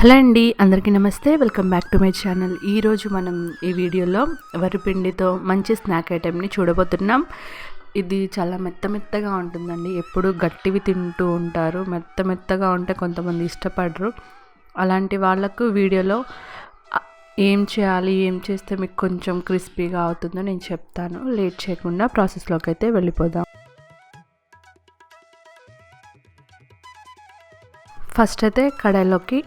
Hello అండి అందరికీ నమస్తే. Welcome back to my channel. ఈరోజు మనం ఈ వీడియోలో వరిపిండితో మంచి స్నాక్ ఐటెంని చూడబోతున్నాం. ఇది చాలా మెత్త మెత్తగా ఉంటుందండి. ఎప్పుడు గట్టివి తింటూ ఉంటారు. మెత్త మెత్తగా ఉంటే కొంతమంది ఇష్టపడరు. అలాంటి వాళ్ళకు వీడియోలో ఏం చేయాలి? ఏం చేస్తే మీకు కొంచెం క్రిస్పీగా అవుతుందో నేను చెప్తాను. లేట్ చేయకుండా ప్రాసెస్లోకి అయితే వెళ్ళిపోదాం. ఫస్ట్ అయితే కడాయిలోకి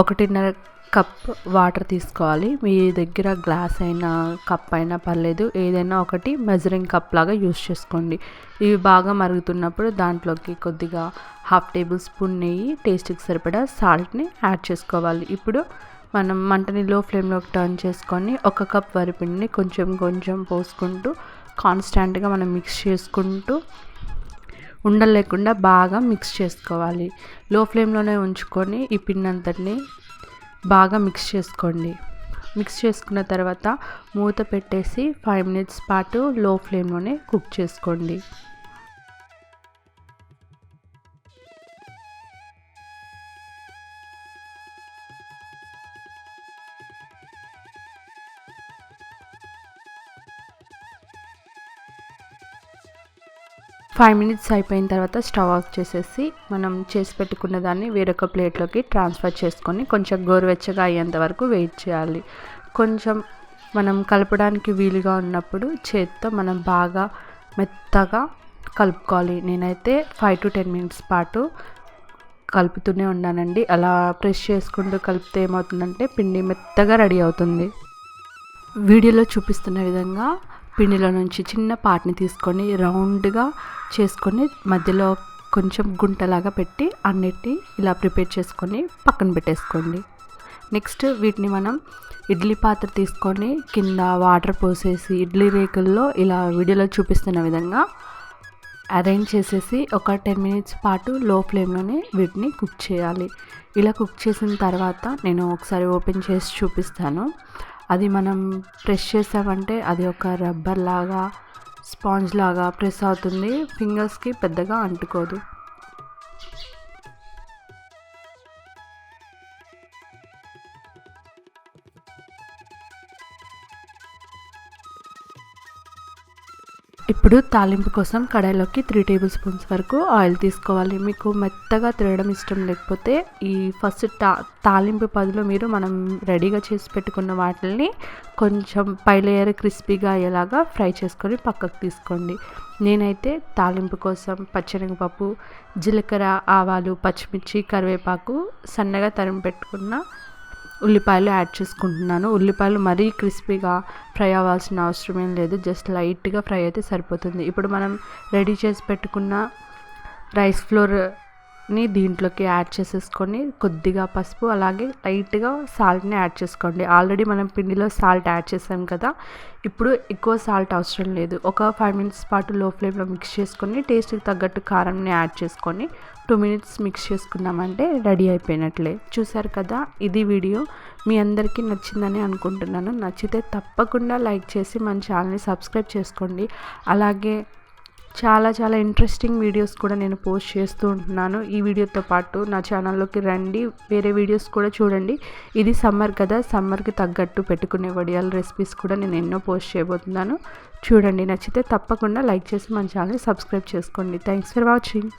ఒకటిన్నర కప్ వాటర్ తీసుకోవాలి. మీ దగ్గర గ్లాస్ అయినా కప్ అయినా పర్లేదు. ఏదైనా ఒకటి మెజరింగ్ కప్ లాగా యూస్ చేసుకోండి. ఇవి బాగా మరుగుతున్నప్పుడు దాంట్లోకి కొద్దిగా హాఫ్ టేబుల్ స్పూన్ నెయ్యి టేస్ట్కి సరిపడా సాల్ట్ని యాడ్ చేసుకోవాలి. ఇప్పుడు మనం మంటని లో ఫ్లేమ్లోకి టర్న్ చేసుకొని ఒక కప్ వరిపిండిని కొంచెం కొంచెం పోసుకుంటూ కాన్స్టాంట్గా మనం మిక్స్ చేసుకుంటూ ఉండలేకుండా బాగా మిక్స్ చేసుకోవాలి. లో ఫ్లేమ్లోనే ఉంచుకొని ఈ పిండి అంతటిని బాగా మిక్స్ చేసుకోండి. మిక్స్ చేసుకున్న తర్వాత మూత పెట్టేసి ఫైవ్ మినిట్స్ పాటు లో ఫ్లేమ్లోనే కుక్ చేసుకోండి. ఫైవ్ మినిట్స్ అయిపోయిన తర్వాత స్టవ్ ఆఫ్ చేసేసి మనం చేసి పెట్టుకున్న దాన్ని వేరొక ప్లేట్లోకి ట్రాన్స్ఫర్ చేసుకొని కొంచెం గోరువెచ్చగా అయ్యేంత వరకు వెయిట్ చేయాలి. కొంచెం మనం కలపడానికి వీలుగా ఉన్నప్పుడు చేత్తో మనం బాగా మెత్తగా కలుపుకోవాలి. నేనైతే ఫైవ్ టు టెన్ మినిట్స్ పాటు కలుపుతూనే ఉన్నానండి. అలా ప్రెస్ చేసుకుంటూ కలిపితే ఏమవుతుందంటే పిండి మెత్తగా రెడీ అవుతుంది. వీడియోలో చూపిస్తున్న విధంగా పిండిలో నుంచి చిన్న పాటని తీసుకొని రౌండ్గా చేసుకొని మధ్యలో కొంచెం గుంటలాగా పెట్టి అన్నిటినీ ఇలా ప్రిపేర్ చేసుకొని పక్కన పెట్టేసుకోండి. నెక్స్ట్ వీటిని మనం ఇడ్లీ పాత్ర తీసుకొని కింద వాటర్ పోసేసి ఇడ్లీ రేకుల్లో ఇలా వీడియోలో చూపిస్తున్న విధంగా అరేంజ్ చేసేసి ఒక టెన్ మినిట్స్ పాటు లో ఫ్లేమ్లోనే వీటిని కుక్ చేయాలి. ఇలా కుక్ చేసిన తర్వాత నేను ఒకసారి ఓపెన్ చేసి చూపిస్తాను. అది మనం ప్రెస్ చేసామంటే అది ఒక రబ్బర్ లాగా స్పాంజ్ లాగా ప్రెస్ అవుతుంది. ఫింగర్స్కి పెద్దగా అంటుకోదు. ఇప్పుడు తాలింపు కోసం కడాయిలోకి త్రీ టేబుల్ స్పూన్స్ వరకు ఆయిల్ తీసుకోవాలి. మీకు మెత్తగా తిరగడం ఇష్టం లేకపోతే ఈ ఫస్ట్ తా తాలింపు పదిలో మీరు మనం రెడీగా చేసి పెట్టుకున్న వాటిని కొంచెం పై లేయర్ క్రిస్పీగా అయ్యేలాగా ఫ్రై చేసుకొని పక్కకు తీసుకోండి. నేనైతే తాలింపు కోసం పచ్చనగపప్పు జీలకర్ర ఆవాలు పచ్చిమిర్చి కరివేపాకు సన్నగా తరిమి పెట్టుకున్న ఉల్లిపాయలు యాడ్ చేసుకుంటున్నాను. ఉల్లిపాయలు మరీ క్రిస్పీగా ఫ్రై అవ్వాల్సిన అవసరం ఏం లేదు. జస్ట్ లైట్గా ఫ్రై అయితే సరిపోతుంది. ఇప్పుడు మనం రెడీ చేసి పెట్టుకున్న రైస్ ఫ్లోర్ ని దీంట్లోకి యాడ్ చేసేసుకొని కొద్దిగా పసుపు అలాగే లైట్గా సాల్ట్ని యాడ్ చేసుకోండి. ఆల్రెడీ మనం పిండిలో సాల్ట్ యాడ్ చేసాం కదా ఇప్పుడు ఎక్కువ సాల్ట్ అవసరం లేదు. ఒక ఫైవ్ మినిట్స్ పాటు లో ఫ్లేమ్లో మిక్స్ చేసుకొని టేస్ట్కి తగ్గట్టు కారంని యాడ్ చేసుకొని టూ మినిట్స్ మిక్స్ చేసుకున్నామంటే రెడీ అయిపోయినట్లే. చూసారు కదా ఇది వీడియో మీ అందరికీ నచ్చిందని అనుకుంటున్నాను. నచ్చితే తప్పకుండా లైక్ చేసి మన ఛానల్ని సబ్స్క్రైబ్ చేసుకోండి. అలాగే చాలా చాలా ఇంట్రెస్టింగ్ వీడియోస్ కూడా నేను పోస్ట్ చేస్తూ ఉంటున్నాను. ఈ వీడియోతో పాటు నా ఛానల్లోకి రండి. వేరే వీడియోస్ కూడా చూడండి. ఇది సమ్మర్ కదా సమ్మర్కి తగ్గట్టు పెట్టుకునే వడియాల రెసిపీస్ కూడా నేను ఎన్నో పోస్ట్ చేయబోతున్నాను. చూడండి నచ్చితే తప్పకుండా లైక్ చేసి మన ఛానల్ని సబ్స్క్రైబ్ చేసుకోండి. Thanks for watching